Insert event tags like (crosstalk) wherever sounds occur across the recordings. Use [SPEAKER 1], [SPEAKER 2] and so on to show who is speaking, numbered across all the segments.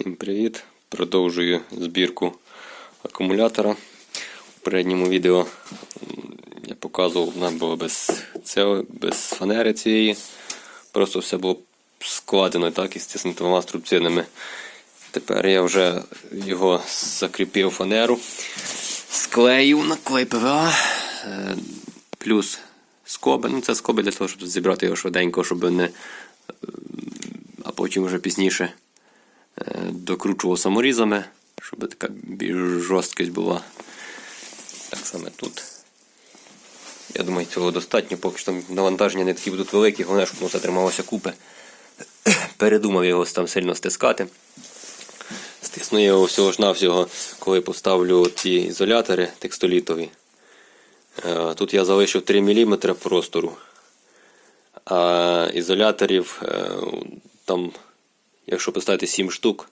[SPEAKER 1] Всім привіт! Продовжую збірку акумулятора. У передньому відео я показував, вона була без, цього, без фанери цієї. Просто все було складено так із двома струбцинами. Тепер я вже його закріпив фанеру, склеїв на клей ПВА, е, плюс скоби. Ну, це скоби для того, щоб зібрати його швиденько, щоб не. А потім вже пізніше е, докручував саморізами, щоб така більш жорсткість була. Так само тут. Я думаю, цього достатньо, поки що навантаження не такі будуть великі, головне, щоб воно все трималося купи. (coughs) Передумав його там сильно стискати. Стисну його всього ж навсього, коли поставлю ці ізолятори текстолітові. Е, Тут я залишив 3 мм простору. А ізоляторів е, там, якщо поставити 7 штук,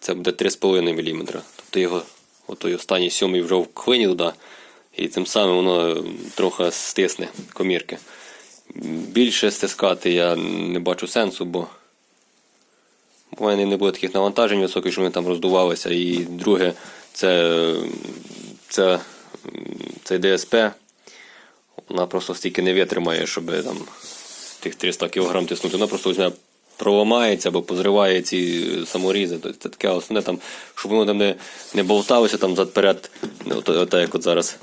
[SPEAKER 1] це буде 3,5 мм. Тобто його отой останній сьомий вже вклині туди, і тим самим воно е, трохи стисне комірки. Більше стискати я не бачу сенсу, бо у мене не буде таких навантажень високих, що вони там роздувалися. І друге, це, це, це ДСП. Вона просто стільки не витримає, щоб там тих 300 кг тиснути. Вона просто візьме, проламається або позриває ці саморізи. Тобто Це таке основне, там, щоб воно там не, не болталося там зад-перед, от, от, як от зараз.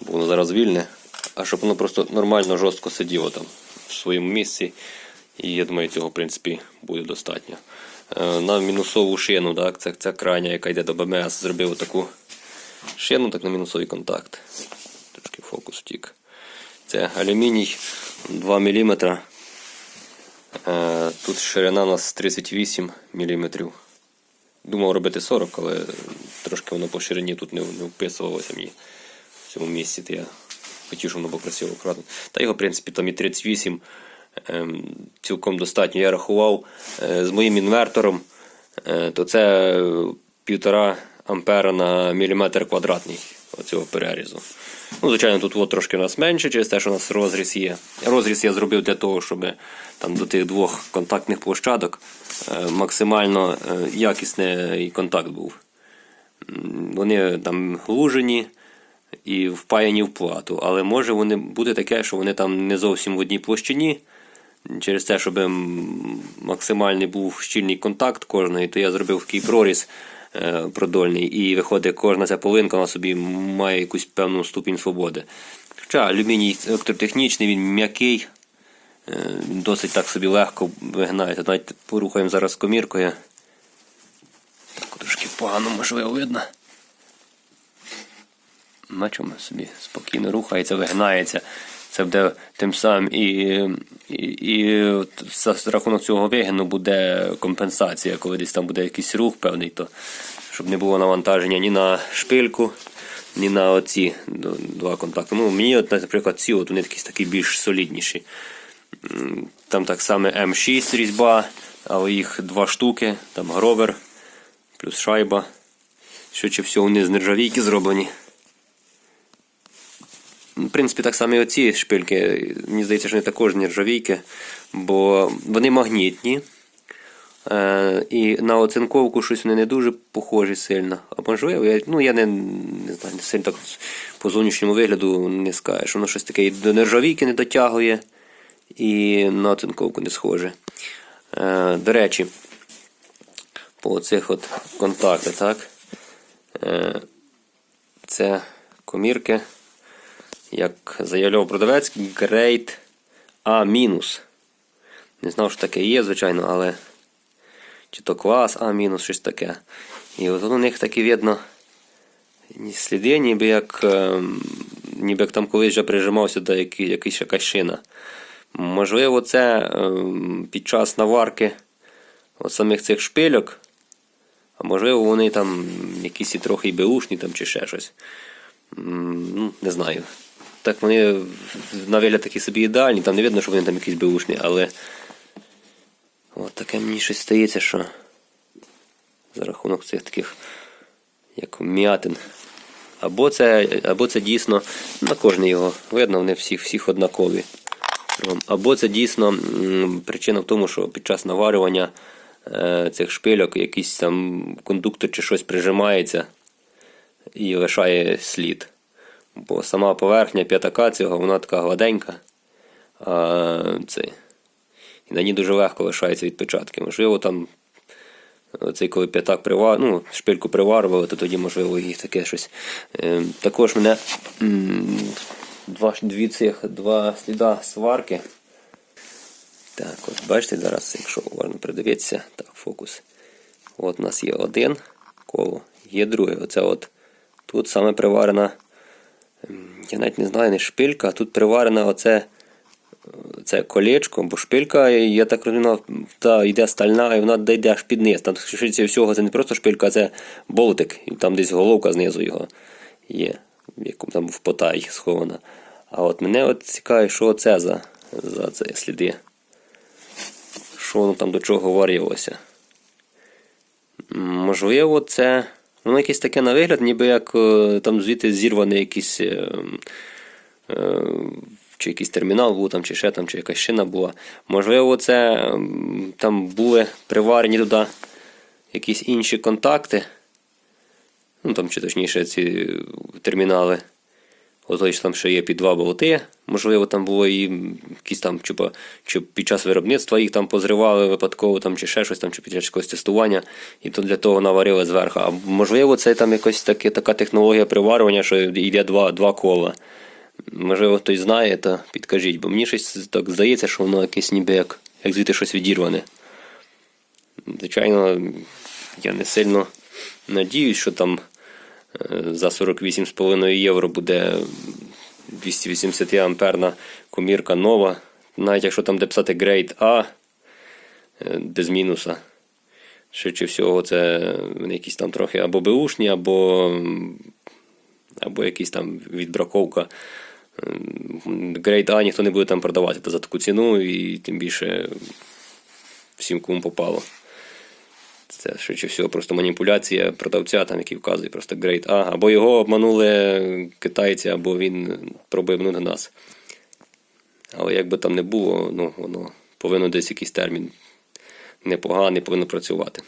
[SPEAKER 1] Бо воно зараз вільне, а щоб воно просто нормально, жорстко сиділо там в своєму місці. І я думаю, цього в принципі буде достатньо. Е, На мінусову шину, так, це, це крайня, яка йде до БМС, зробив таку шину, так на мінусовий контакт. Трошки фокус втік. Це алюміній 2 мм. Е, Тут ширина у нас 38 мм. Думав робити 40, але трошки воно по ширині тут не, вписувалося мені в цьому місці. Я хотів, щоб воно було красиво акуратно. Та його, в принципі, там і 38 ем, цілком достатньо. Я рахував е, з моїм інвертором, е, то це півтора ампера на міліметр квадратний оцього перерізу. Ну, звичайно, тут от трошки у нас менше, через те, що у нас розріз є. Розріз я зробив для того, щоб там до тих двох контактних площадок е, максимально е, якісний контакт був. Вони там глужені і впаяні в плату, але може вони бути таке, що вони там не зовсім в одній площині. Через те, щоб максимальний був щільний контакт кожної, то я зробив такий проріз е, продольний, і виходить, кожна ця полинка на собі має якусь певну ступінь свободи. Хоча алюміній електротехнічний, він м'який, е, він досить так собі легко вигинається. Навіть порухаємо зараз коміркою. Так трошки погано можливо видно. На чому собі спокійно рухається, вигинається. Це буде тим самим і, і, і за рахунок цього вигину буде компенсація, коли десь там буде якийсь рух певний, то щоб не було навантаження ні на шпильку, ні на оці два контакти. Ну, мені, от, наприклад, ці от вони якісь такі більш солідніші. Там так само М6 різьба, але їх два штуки, там гровер, плюс шайба. Швидше всього, вони з нержавійки зроблені. В принципі, так само і оці шпильки, мені здається, що вони також нержавійки, бо вони магнітні. Е, і на оцинковку щось вони не дуже похожі сильно. А можливо, я, ну, я не, не знаю, сильно так по зовнішньому вигляду не скажу, що воно щось таке і до нержавійки не дотягує, і на оцинковку не схоже. Е, до речі, по цих от контактах, так? Е, це комірки як заявляв продавець, грейд А. Не знав, що таке є, звичайно, але чи то клас А щось таке. І от у них такі видно сліди, ніби як ем, ніби як там колись вже прижимався до який, якийсь якась шина. Можливо, це ем, під час наварки от самих цих шпильок, а можливо, вони там якісь і трохи і беушні там, чи ще щось. Ну, не знаю. Так вони на такі собі ідеальні, там не видно, що вони там якісь беушні, але от таке мені щось стається, що за рахунок цих таких як м'ятин. Або це, або це дійсно на кожний його видно, вони всіх, всіх однакові. Або це дійсно причина в тому, що під час наварювання е, цих шпильок якийсь там кондуктор чи щось прижимається і лишає слід. Бо сама поверхня п'ятака цього вона така гладенька. А, цей, і на ній дуже легко лишаються відпечатки. Можливо, там цей коли п'ятак привар... ну, шпильку приварювали, то тоді, можливо, їх таке щось. Е, також мене два, дві цих, два сліда сварки. Так, от бачите зараз, якщо уважно придивитися, так, фокус. От у нас є один коло, є друге. Оце от тут саме приварена. Я навіть не знаю, не шпилька, а тут приварена оце це колечко, бо шпилька, я так розумію, та йде стальна, і вона йде аж під низ. Там швидше всього це не просто шпилька, а це болтик, і там десь головка знизу його є, в якому там в потай схована. А от мене от цікавить, що це за, за це сліди. Що воно там до чого варювалося. М, Можливо, це. Воно якесь таке на вигляд, ніби як е, там звідти зірваний якийсь. е, е, чи якийсь термінал був там, чи ще там, чи якась шина була. Можливо, це там були приварені туди якісь інші контакти. Ну там, чи точніше, ці термінали. Ото там ще є під два болти. Можливо, там було і якісь там, чи, чи під час виробництва їх там позривали випадково, там, чи ще щось там, чи під час якогось тестування, і то для того наварили зверху. А можливо, це там якась таки, така технологія приварювання, що йде два, два кола. Можливо, хтось знає, то підкажіть, бо мені щось так здається, що воно якесь ніби як, як звідти щось відірване. Звичайно, я не сильно надіюсь, що там за 48,5 євро буде 280 амперна комірка нова. Навіть якщо там де писати Grade A е, без мінуса. Швидше всього, це якісь там трохи або беушні, або, або якісь там відбраковка. Grade A ніхто не буде там продавати за таку ціну, і тим більше всім кому попало. Це швидше всього просто маніпуляція продавця, там, який вказує просто Grade A. Або його обманули китайці, або він пробує обманути нас. Але як би там не було, ну, воно повинно десь якийсь термін непоганий, повинно працювати.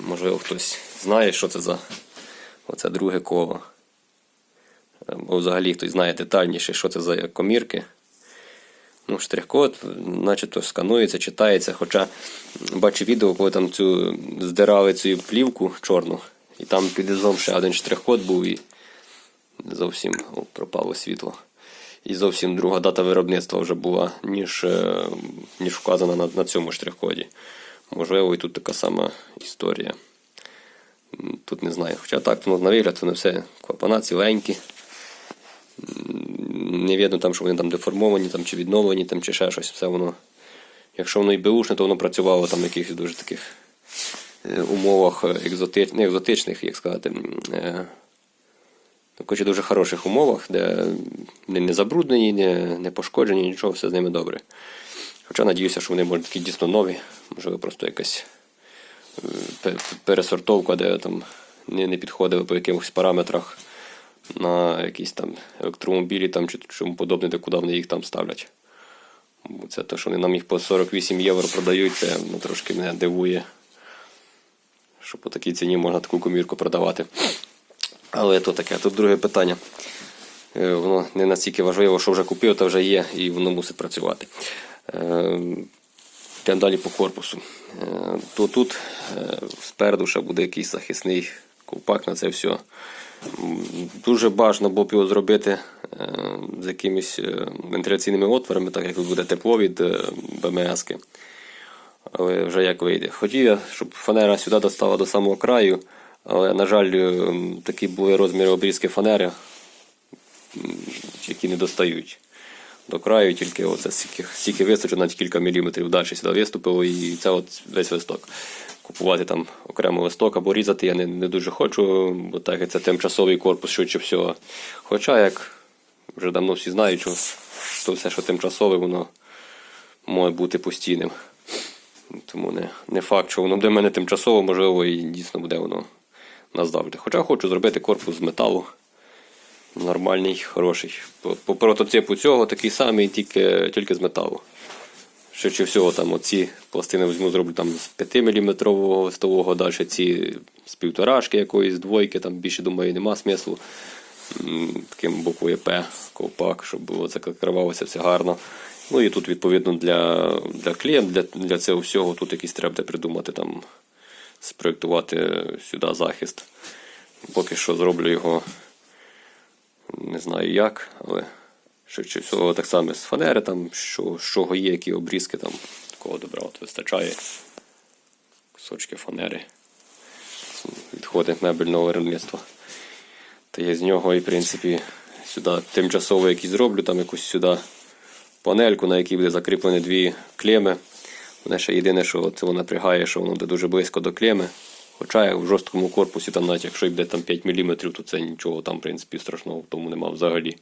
[SPEAKER 1] Можливо, хтось знає, що це за оце друге коло. Або взагалі хтось знає детальніше, що це за комірки. Ну, штрих-код, начебто сканується, читається. Хоча бачу відео, коли там цю здирали цю плівку чорну, і там під низом ще один штрих-код був і зовсім о, пропало світло. І зовсім друга дата виробництва вже була, ніж, е, ніж вказана на, на цьому штрих-коді. Можливо, і тут така сама історія. Тут не знаю. Хоча так, ну, на вигляд, вони все клапана ціленькі. Не видно там, що вони там деформовані, там, чи відновлені, там, чи ще щось. Все воно. Якщо воно і беушне, то воно працювало там в якихось дуже таких е, умовах е, екзотич... не екзотичних, як сказати. м, Е... ну, дуже хороших умовах, де не, не забруднені, не, не пошкоджені, нічого, все з ними добре. Хоча надіюся, що вони можуть такі дійсно нові, можливо, просто якась пересортовка, де там не, не підходили по якихось параметрах на якісь там електромобілі там, чи чому подобне, де куди вони їх там ставлять. Бо Це те, що вони нам їх по 48 євро продають, це ну, трошки мене дивує. Що по такій ціні можна таку комірку продавати. Але то таке. Тут друге питання. Е, Воно не настільки важливо, що вже купив, то вже є, і воно мусить працювати. Е, Йдемо далі по корпусу. Е, То тут спереду ще буде якийсь захисний ковпак на це все. Дуже бажано було б його зробити е, з якимись е, вентиляційними отворами, так як буде тепло від е, БМС-ки. Але вже як вийде. Хотів я, щоб фанера сюди достала до самого краю, але, на жаль, такі були розміри обрізки фанери, які не достають до краю, тільки оце стільки, стільки вистачило, навіть кілька міліметрів далі сюди виступило, і це от весь листок. Купувати там окремо листок або різати я не, не дуже хочу, бо так це тимчасовий корпус швидше всього. Хоча, як вже давно всі знають, що, що все, що тимчасове, воно може бути постійним. Тому не, не факт, що воно буде в мене тимчасово, можливо, і дійсно буде воно назавжди. Хоча хочу зробити корпус з металу. Нормальний, хороший. По, по прототипу цього такий самий, тільки, тільки з металу. швидше всього, там оці пластини візьму, зроблю там з 5 мм стового, далі ці з півторашки якоїсь, двойки, там більше, думаю, нема смислу. Таким буквою П, ковпак, щоб було закривалося все гарно. Ну і тут, відповідно, для, для клієнт, для, для цього всього тут якісь треба придумати, там, спроєктувати сюди захист. Поки що зроблю його не знаю як, але швидше всього так само з фанери, там, що, чого є, які обрізки там такого добра от вистачає. Кусочки фанери. Відходи мебельного виробництва. Та я з нього і, в принципі, сюди тимчасово якісь зроблю, там якусь сюди панельку, на якій буде закріплені дві клеми. Мене ще єдине, що це напрягає, що воно буде дуже близько до клеми. Хоча в жорсткому корпусі, там, навіть якщо йде там 5 мм, то це нічого там, в принципі, страшного в тому нема взагалі.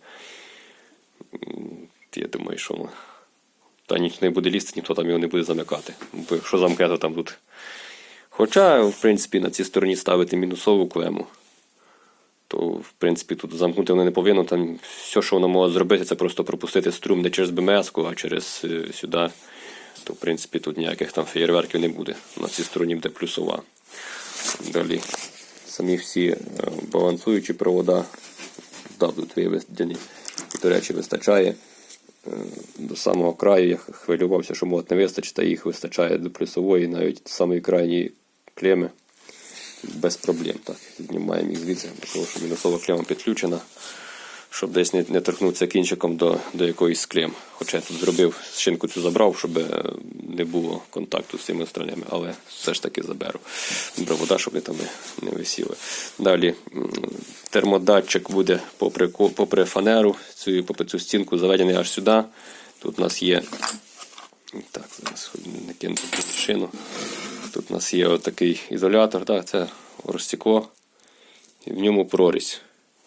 [SPEAKER 1] Я думаю, що ну, та ніч не буде лізти, ніхто там його не буде замикати. Бо якщо замке, то там тут. Хоча, в принципі, на цій стороні ставити мінусову клему, то в принципі тут замкнути воно не повинно. Там все, що воно може зробити, це просто пропустити струм не через БМС, а через е, сюди. То, в принципі, тут ніяких там феєрверків не буде. На цій стороні буде плюсова. Далі самі всі е, балансуючі провода да, будуть виведені. До речі, вистачає е, до самого краю. Я хвилювався, що мод не вистачить, та їх вистачає до плюсової, навіть до самої крайньої клеми без проблем. Так, знімаємо їх звідси, тому що мінусова клема підключена, щоб десь не, не торкнутися кінчиком до, до якоїсь клем. Хоча я тут зробив, шинку цю забрав, щоб е, не було контакту з цими сторонями, але все ж таки заберу провода, щоб вони там не, висіли. Далі термодатчик буде попри, попри фанеру, цю, попри цю стінку заведений аж сюди. Тут у нас є. Так, зараз не кину шину. Тут у нас є отакий ізолятор, так, це розстекло. І в ньому прорізь.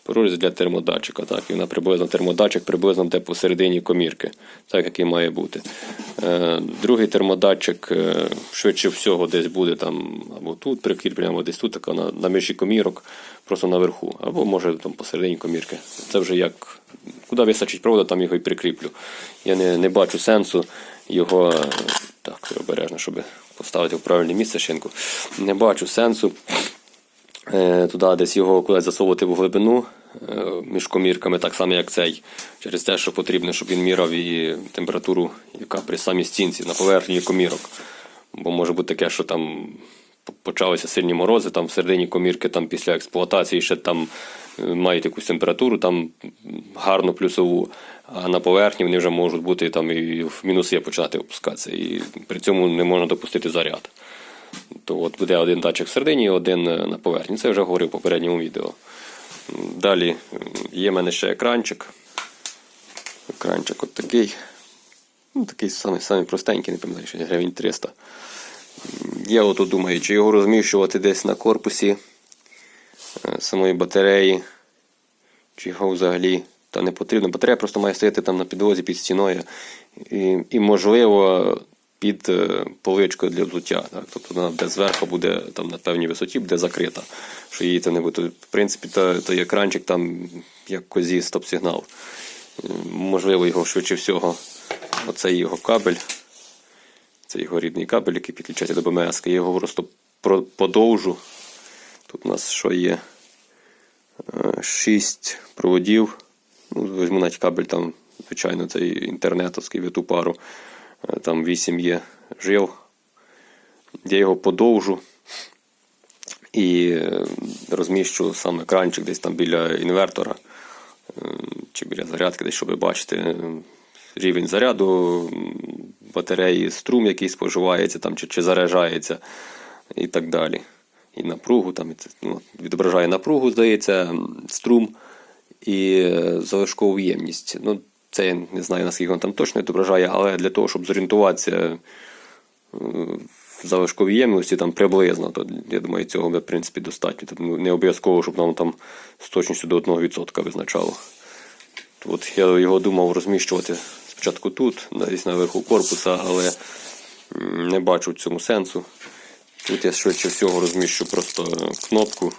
[SPEAKER 1] Прорізь для термодатчика. Так, і вона приблизно термодатчик приблизно де посередині комірки, так як і має бути. Е, другий термодатчик е, швидше всього десь буде там або тут прикріплений, або десь тут, така на, на межі комірок, просто наверху, або може там посередині комірки. Це вже як куди вистачить провода, там його і прикріплю. Я не, не бачу сенсу його так обережно, щоб поставити в правильне місце шинку. Не бачу сенсу туди десь його кудись засовувати в глибину е, між комірками, так само як цей, через те, що потрібно, щоб він міряв і температуру, яка при самій стінці на поверхні комірок. Бо може бути таке, що там почалися сильні морози, там всередині комірки там після експлуатації ще там е, мають якусь температуру, там гарну плюсову, а на поверхні вони вже можуть бути там і в мінуси почати опускатися. І при цьому не можна допустити заряд. То от буде один датчик всередині один е, на поверхні. Це я вже говорив в попередньому відео. Далі є в мене ще екранчик. Екранчик от такий. Ну, такий самий, самий простенький, не пам'ятаю, що гривень 300. М, Я от думаю, чи його розміщувати десь на корпусі е, самої батареї, чи його взагалі та не потрібно. Батарея просто має стояти там на підлозі під стіною. І, і можливо, під е, поличкою для взуття. Так? Тобто вона де зверху буде там на певній висоті, буде закрита. Що її там не буде. В принципі, то, той екранчик там як козі стоп-сигнал. Е, Можливо, його швидше всього. Оцей його кабель. Це його рідний кабель, який підключається до БМС. Я його просто про- подовжу. Тут у нас що є? Е, Шість проводів. Ну, візьму навіть кабель там, звичайно, цей інтернетовський в ту пару. Там 8 є жил. Я його подовжу і е, розміщу сам екранчик десь там біля інвертора е, чи біля зарядки, десь, щоб бачити е, рівень заряду батареї, струм, який споживається, там, чи, чи заряджається, і так далі. І напругу, там, ну, відображає напругу, здається, струм і залишкову ємність. Ну, це я не знаю, наскільки воно там точно відображає, але для того, щоб зорієнтуватися е, в залишковій ємності там приблизно, то я думаю, цього в принципі, достатньо. Тобто, ну, не обов'язково, щоб нам там з точністю до 1% визначало. От я його думав розміщувати спочатку тут, десь наверху корпуса, але не бачу в цьому сенсу. Тут я швидше всього розміщу просто е, кнопку.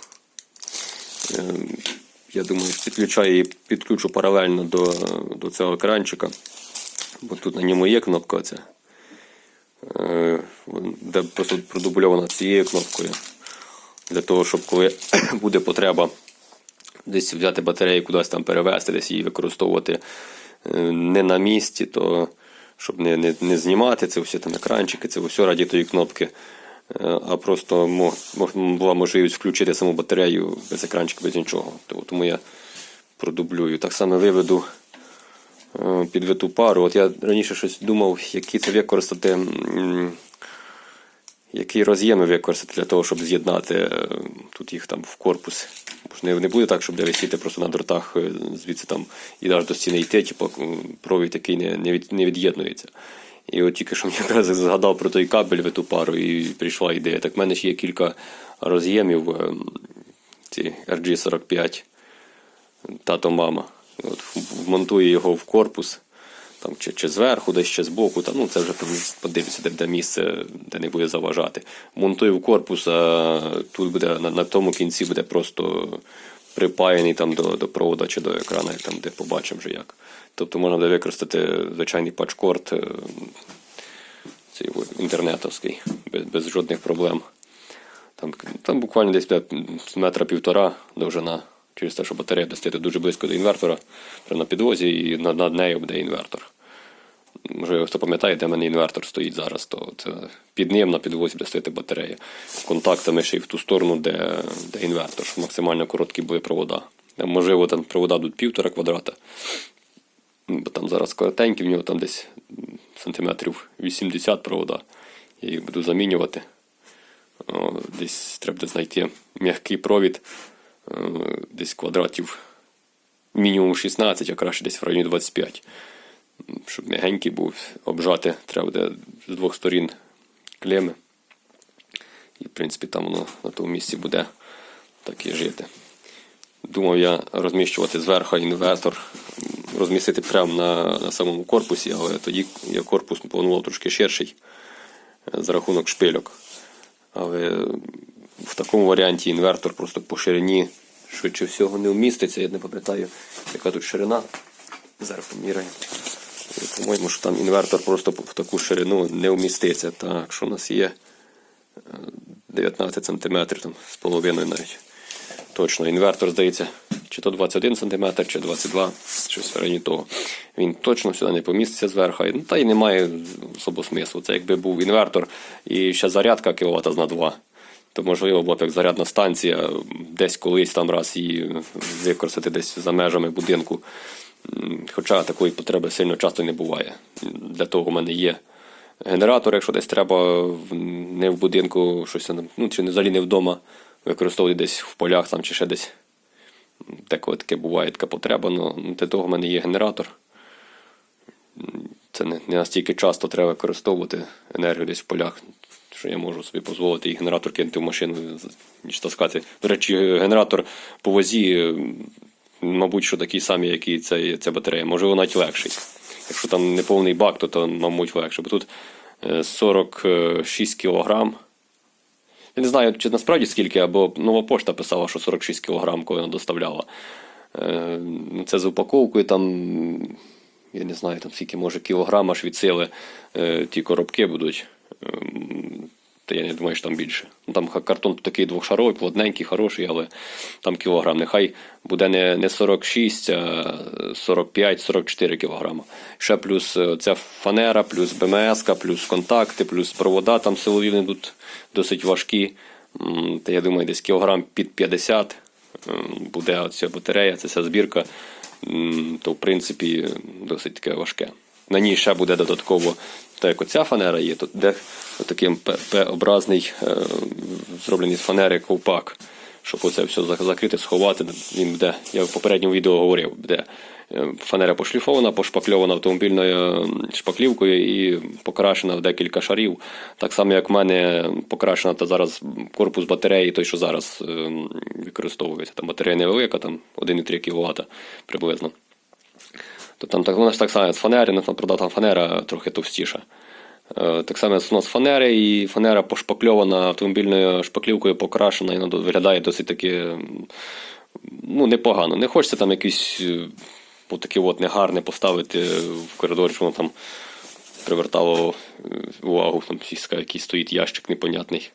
[SPEAKER 1] Я думаю, підключаю її, підключу паралельно до, до цього екранчика. Бо тут на ньому є кнопка оця. е, де просто продубльована цією кнопкою. Для того, щоб коли (coughs) буде потреба десь взяти батарею, кудись там перевезти, десь її використовувати е, не на місці, то щоб не, не, не знімати це все там екранчики, це все раді тої кнопки. А просто була можливість включити саму батарею без екранчика, без нічого. То- Тому я продублюю. Так само виведу е, підвиту пару. От я раніше щось думав, які це використати, які роз'єми використати для того, щоб з'єднати е, тут їх там в корпус. Не, буде так, щоб де висіти просто на дротах, е, звідси там і аж до стіни йти, типу провід який не, не від'єднується. І от тільки що мені (laughs) якраз згадав про той кабель в ту пару, і прийшла ідея. Так в мене ще є кілька роз'ємів, е, ці RG45 тато мама. От, вмонтує його в корпус, там, чи, чи зверху, десь чи збоку, та, ну, це вже подивиться, де, де місце, де не буде заважати. Монтує в корпус, а тут буде на, на тому кінці буде просто припаяний там, до, до провода чи до екрану, там, де побачимо вже як. Тобто можна буде використати звичайний пачкорд е, інтернетовський, без, без жодних проблем. Там, там буквально десь метра півтора довжина. Через те, що батарея буде дуже близько до інвертора, прямо на підвозі, і над, над нею буде інвертор. Можливо, хто пам'ятає, де в мене інвертор стоїть зараз, то це під ним на підвозі буде стояти батарея. Контактами ще й в ту сторону, де, де інвертор, щоб максимально короткі були провода. Можливо, там провода будуть півтора квадрата. Бо там зараз коротенькі, в нього там десь сантиметрів 80 провода. Я їх буду замінювати. Десь треба знайти м'який провід, е, десь квадратів мінімум 16, а краще десь в районі 25. Щоб м'ягенький був, обжати треба буде з двох сторін клеми. І, в принципі, там воно на тому місці буде так і жити. Думав я розміщувати зверху інвертор, розмістити прямо на, на самому корпусі, але тоді я корпус планував трошки ширший е, за рахунок шпильок. Але в такому варіанті інвертор просто по ширині швидше всього не вміститься. Я не пам'ятаю, яка тут ширина. Зараз поміряємо. По-моєму, що там інвертор просто в таку ширину не вміститься. Так, що у нас є е, 19 см там, з половиною навіть. Точно, інвертор, здається, чи то 21 см, чи 22 щось в того. Він точно сюди не поміститься зверху. Ну, та й немає особо смислу. Це якби був інвертор і ще зарядка кіловата на 2. То можливо була б як зарядна станція, десь колись там раз її використати десь за межами будинку. Хоча такої потреби сильно часто не буває. Для того у мене є генератор, якщо десь треба не в будинку, щось ну чи взагалі не вдома, використовувати десь в полях там чи ще десь. Деколи таке буває, така потреба. Ну, для того в мене є генератор. Це не, настільки часто треба використовувати енергію десь в полях, що я можу собі дозволити і генератор кинути в машину, ніж таскати. До речі, генератор по возі, мабуть, що такий самий, як і ця, ця батарея. Можливо, навіть легший. Якщо там не повний бак, то, то мабуть, легше. Бо тут е, 46 кілограм. Я не знаю, чи насправді скільки, або нова пошта писала, що 46 кг, коли вона доставляла. Е, ну, Це з упаковкою там, я не знаю, там скільки може кілограм аж від сили е, ті коробки будуть. Та я не думаю, що там більше. Ну, там картон такий двохшаровий, плотненький, хороший, але там кілограм. Нехай буде не, не 46, а 45-44 кілограма. Ще плюс е, ця фанера, плюс БМС, плюс контакти, плюс провода там силові тут досить важкі. М, Та я думаю, десь кілограм під 50 ем, буде ця батарея, ця вся збірка. То в принципі досить таке важке. На ній ще буде додатково, так як оця фанера є, тут де таким П-образний е, зроблений з фанери ковпак, щоб оце все закрити, сховати. Він буде, я в попередньому відео говорив, буде е, фанера пошліфована, пошпакльована автомобільною шпаклівкою і покрашена в декілька шарів. Так само, як в мене покрашена та зараз корпус батареї, той, що зараз е, використовується. Там батарея невелика, там 1,3 кВт приблизно. То там так, вона ж так само з фанери, ну, правда, фанера трохи товстіша. Е, Так само у нас фанери, і фанера пошпакльована автомобільною шпаклівкою, покрашена, і виглядає досить таки ну, непогано. Не хочеться там якийсь е, отаке от негарне поставити в коридорі, що воно там привертало е, увагу, там всі сказали, який стоїть ящик непонятний.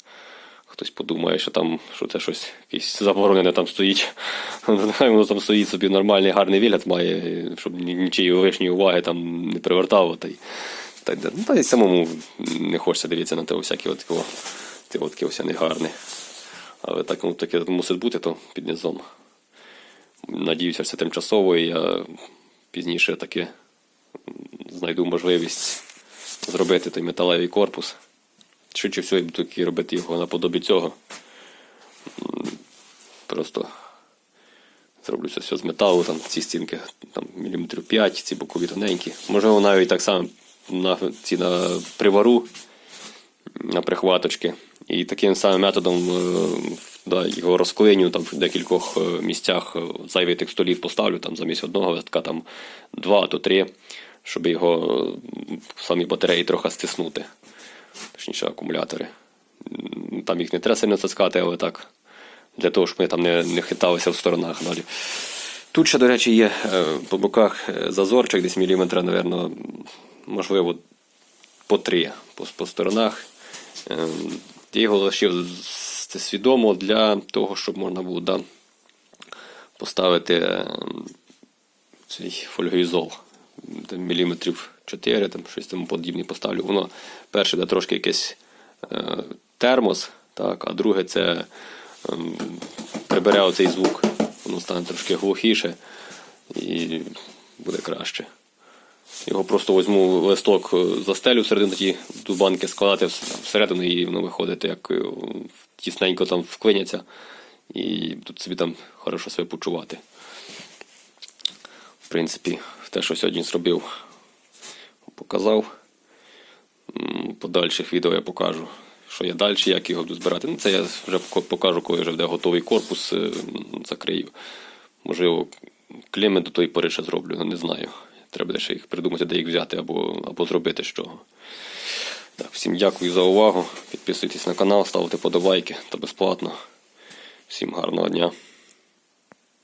[SPEAKER 1] Хтось подумає, що там що це щось якесь заборонене там стоїть. (laughs) Нехай воно там стоїть собі нормальний, гарний вигляд має, щоб ні- нічиї лишньої уваги там не привертало. Та й, та, ну, та й самому не хочеться дивитися на те всякі от, такого, ті от таке негарне. Але так ну, таке мусить бути, то під низом. Надіюся, це тимчасово, і я пізніше таки знайду можливість зробити той металевий корпус. Швидше всього, я робити його наподобі цього. Просто зроблю все з металу, там ці стінки там, міліметрів 5, ці бокові тоненькі. Можливо, навіть так само на, ці на привару, на прихваточки. І таким самим методом е, да, його розклиню там, в декількох е, місцях е, зайвий текстоліт поставлю, там замість одного листка там два, то три, щоб його самі батареї трохи стиснути. Точніше, акумулятори. Там їх не треба сильно таскати, але так. Для того, щоб вони там не, не хиталися в сторонах далі. Тут ще, до речі, є е, по боках е, зазорчик, десь міліметра, напевно, можливо, по три по, по сторонах. Е, Я його лишив свідомо для того, щоб можна було да, поставити е, цей фольгоізол. Міліметрів 4, там щось тому подібне поставлю. Воно перше де трошки якийсь е, термос, так, а друге це ем, прибере оцей звук. Воно стане трошки глухіше і буде краще. Його просто візьму листок е, застелю всередину тоді до банки складати всередину і воно виходить, як е, тісненько там вклиняться. І тут собі там хорошо себе почувати. В принципі, те, що сьогодні зробив, показав. М, По дальших відео я покажу, що я далі, як його буду збирати. Ну, це я вже покажу, коли вже буде готовий корпус, е, закрию. Можливо, клеми до тої пори ще зроблю, ну не знаю. Треба буде ще їх придумати, де їх взяти або, або зробити з чого. Так, всім дякую за увагу. Підписуйтесь на канал, ставте подобайки та безплатно. Всім гарного дня.